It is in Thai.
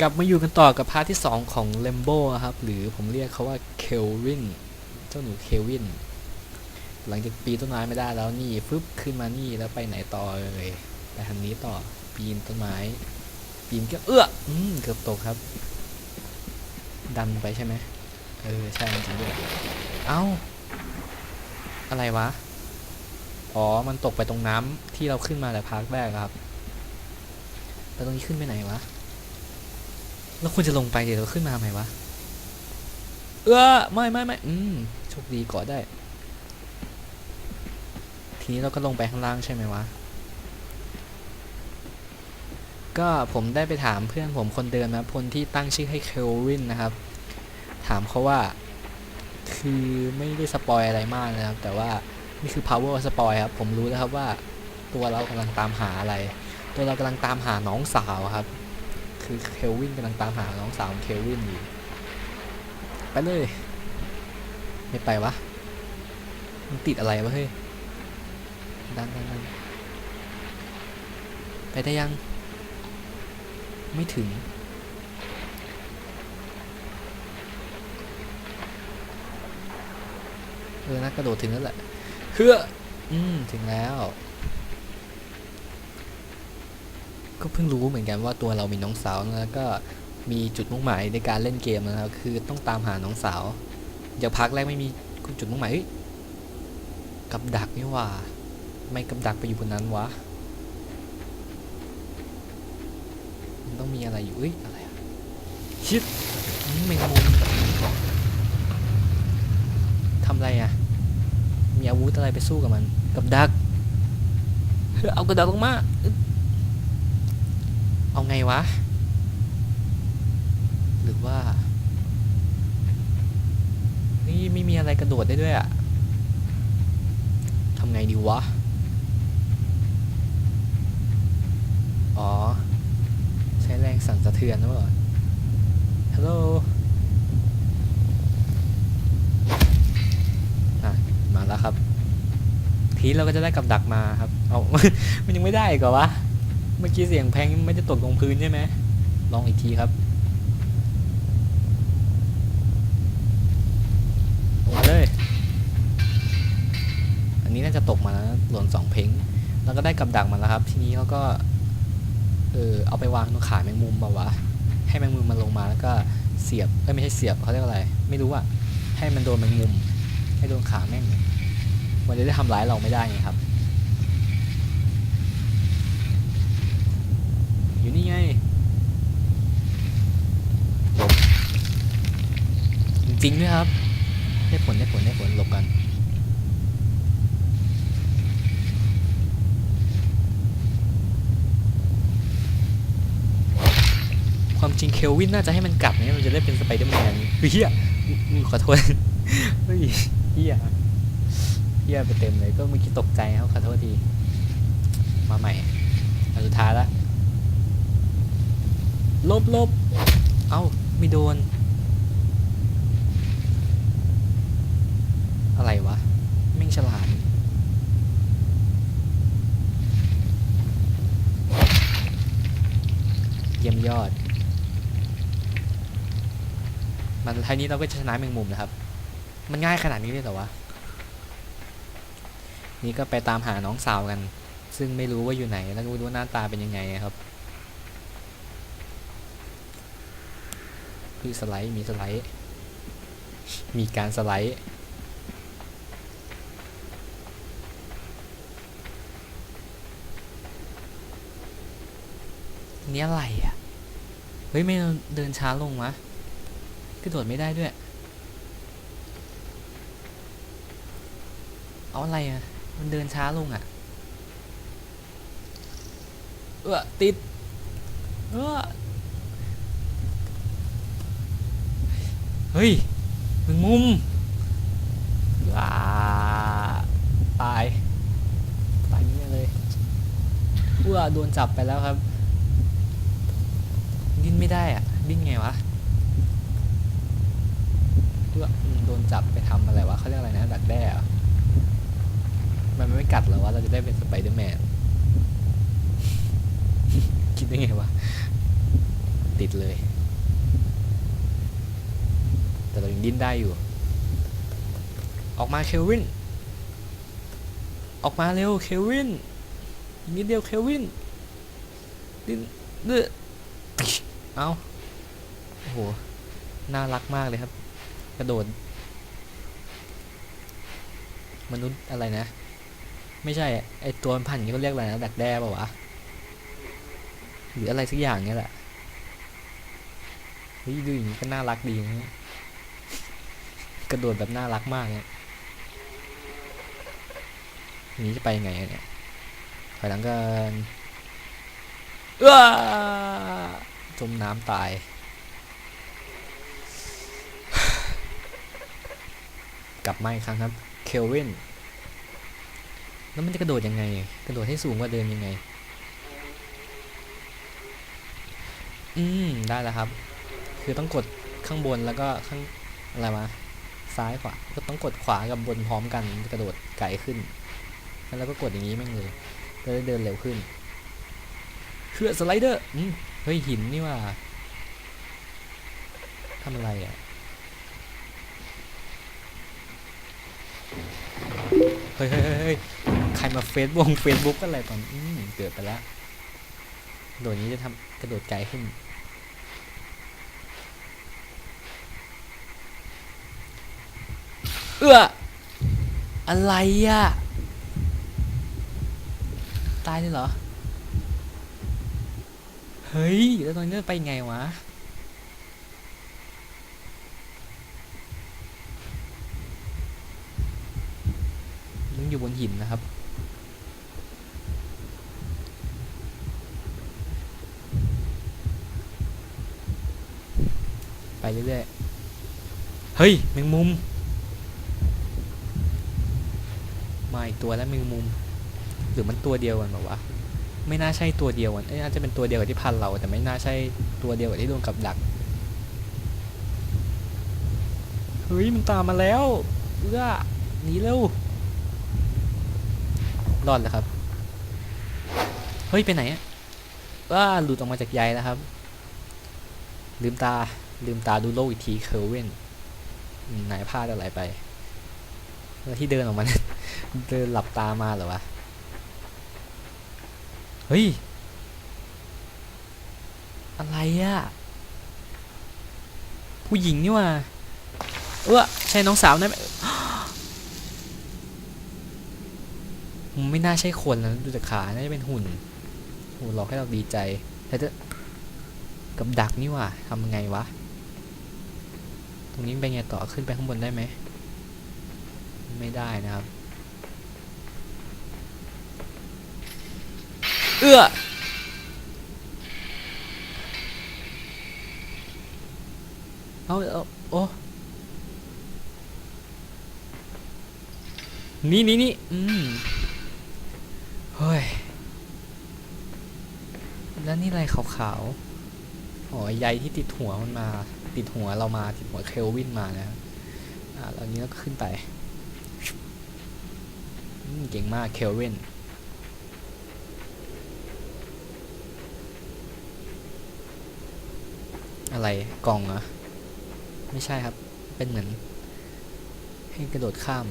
กลับมาอยู่กันต่อกับพาร์ทที่ 2 ของเลมโบครับ หรือผมเรียกเขาว่าเคลวิน เจ้าหนูเคลวิน หลังจากปีนต้นไม้ไม่ได้แล้วนี่ฟึบขึ้นมานี่แล้วไปไหนต่อเลยไปทางนี้ต่อปีนต้นไม้ ปีนก็เอื้ออืมเกือบตกครับ ดันไปใช่ไหมเออใช่จริงๆด้วยเอ้า อะไรวะ อ๋อ มันตกไปตรงน้ำที่เราขึ้นมาแต่พาร์คแรกครับแล้วตรงนี้ขึ้นไปไหนวะ แล้วควรจะลงไปเดี๋ยวเราขึ้นมาทำไมวะ เออไม่ไม่ไม่อืมโชคดีเกาะได้ ทีนี้เราก็ลงไปข้างล่างใช่ไหมวะ ก็ผมได้ไปถามเพื่อนผมคนเดิมนะคนที่ตั้งชื่อให้เคลวินนะครับ ถามเขาว่าคือไม่ได้สปอยอะไรมากนะครับ แต่ว่านี่คือ power spoil ครับ ผมรู้แล้วครับว่าตัวเรากำลังตามหาอะไร ตัวเรากำลังตามหาน้องสาวครับ คือเคลวินกำลังตามหาน้องสาวของเคลวินอยู่ไปเลย ไม่ไปวะ มันติดอะไรวะเฮ้ย ดันดันดันไปได้ยัง ไม่ถึง เออนะกระโดดถึงแล้วแหละเฮืออืม ถึงแล้ว ก็เพิ่งรู้เหมือนกันว่าตัวเรามีน้องสาวแล้วก็มีจุดมุ่งหมายในการเล่นเกมนะครับ คือต้องตามหาน้องสาวเดี๋ยวพักแรกไม่มีจุดมุ่งหมายกับดักนี่ว่าไม่กับดักไปอยู่บนนั้นวะมันต้องมีอะไรอยู่เอ้ยอะไรอะชิดอืมแมงมุมทำอะไรอะมีอาวุธอะไรไปสู้กับมัน กับดักเอากระดักลงมา เอาไงวะ หรือว่า นี่ไม่มีอะไรกระโดดได้ด้วยอะทำไงดีวะ อ๋อ ใช้แรงสั่นสะเทือนนะเปล่าฮัลโหลอะมาแล้วครับ ทีเราก็จะได้กับดักมาครับ เอา มันยังไม่ได้อีกเหรอวะ เมื่อกี้เสียงแพงไม่ได้ตกลงพื้นใช่ไหมลองอีกทีครับลงมาเลย อันนี้น่าจะตกมาแล้วหล่นสองเพลงแล้วก็ได้กับดักมาแล้วครับ ทีนี้เราก็เออเอาไปวางตรงขาแมงมุมมาวะ ให้แมงมุมมันลงมาแล้วก็เสียบเอ้ไม่ใช่เสียบเขาเรียกว่าอะไร ไม่รู้อะให้มันโดนแมงมุม ให้โดนขาแม่งมันจะได้ทำร้ายเราไม่ได้ไงครับ อยู่นี่ไงจริงๆด้วยครับ ได้ผลได้ผลได้ผลหลบกันความจริงเคลวินน่าจะให้มันกัดเนี่ยมันจะได้เป็นสไปเดอร์แมนเฮียขอโทษเฮ้ยเฮียเฮียไปเต็มเลยก็เมื่อกี้ตกใจครับขอโทษที มาใหม่อันสุดท้ายละ ลบลบเอ้าไม่โดน อะไรวะแม่งฉลาดเยี่ยมยอด มันท้ายนี้เราก็จะชนะแมงมุมนะครับ มันง่ายขนาดนี้เลยเหรอวะนี่ก็ไปตามหาน้องสาวกัน ซึ่งไม่รู้ว่าอยู่ไหน แล้วก็ไม่รู้ว่าหน้าตาเป็นยังไงครับ คือสไลด์มีสไลด์ มีการสไลด์นี่อะไรอะ เฮ้ย ไม่เดินช้าลงวะกระโดดไม่ได้ด้วย เอาอะไรอะ มันเดินช้าลงอะ เออติด เออ ฮ้ยมึงมุมว้าตายตายนี่เลยเพื่อโดนจับไปแล้วครับ ดิ้นไม่ได้อะดิ้นไงวะเพื่อโดนจับไปทำอะไรวะเขาเรียกอะไรนะดักแด้มันไม่กัดเหรอวะเราจะได้เป็นสไปเดอร์แมนคิดได้ไงวะติดเลย แต่เรายังดิ้นได้อยู่ ออกมาเควิน ออกมาเร็วเควินอีกนิดเดียวเควิน ดิ้นเดือเอาโอ้โห น่ารักมากเลยครับ กระโดด มนุษย์อะไรนะ ไม่ใช่ ไอตัวพันธุ์นี้เขาเรียกอะไรนะดักแด้ป่าวะ หรืออะไรสักอย่างเนี้ยแหละเฮ้ยดูอย่างนี้ก็น่ารักดีนะเนี่ย กระโดดแบบน่ารักมากเนี่ยนี้จะไปยังไงเนี่ยถอยหลังกันเอ้อจมน้ำตาย กลับมาอีกครั้งครับ เคลวิน แล้วมันจะกระโดดยังไง กระโดดให้สูงกว่าเดิมยังไง อืม ได้แล้วครับ คือต้องกดข้างบนแล้วก็ข้างอะไรมา ซ้ายขวาก็ต้องกดขวากับบนพร้อมกันกระโดดไกลขึ้น แล้วก็กดอย่างนี้แม่งเลยจะได้เดินเร็วขึ้นเพื่อสไลเดอร์เฮ้ยหินนี่ว่าทำอะไรอะเฮ้ยเฮ้ยเฮ้ยใครมาเฟซบุ๊กเฟซบุ๊กอะไรตอนอืมเกิดไปแล้วโดดนี้จะทำกระโดดไกลขึ้น เอื้ออะไรอะตายเลยเหรอ เฮ้ย แล้วตอนนี้ไปไงวะยังอยู่บนหินนะครับ ไปเรื่อยๆ เฮ้ย แมงมุม มาอีกตัวแล้วมงมุม หรือมันตัวเดียวกันแบบวะไม่น่าใช่ตัวเดียวกันเอ้ยน่าจะเป็นตัวเดียวกับที่พันเรา แต่ไม่น่าใช่ตัวเดียวกับที่โดนกับดักเฮ้ยมันตามมาแล้วเอื้อหนีเร็วรอดแล้วครับเฮ้ยไปไหนอะว้าหลุดออกมาจากใยแล้วครับ ลืมตาลืมตาดูโลกอีกทีเคอร์เวนอืมไหนพลาดอะไรไป แล้วที่เดินออกมา เดินหลับตามาเหรอวะ เฮ้ย อะไรอะผู้หญิงนี่ว่า เออใช่น้องสาวนะไม่น่าใช่คนนะดูจากขาน่าจะเป็นหุ่นโหหลอกให้เราดีใจแต่จะกับดักนี่ว่าทำไงวะ ตรงนี้ไปไงต่อขึ้นไปข้างบนได้ไหม ไม่ได้นะครับ เอื้อเอาเอาโอ้นี่นี่นี่อืมเฮ้ย แล้วนี่อะไรขาวๆอ๋อใยที่ติดหัวมันมา ติดหัวเรามา ติดหัวเคลวินมานะอ่าแล้วนี้เราก็ขึ้นไปเก่งมากเคลวิน อะไรกล่องเหรอ ไม่ใช่ครับ เป็นเหมือน ให้กระโดดข้าม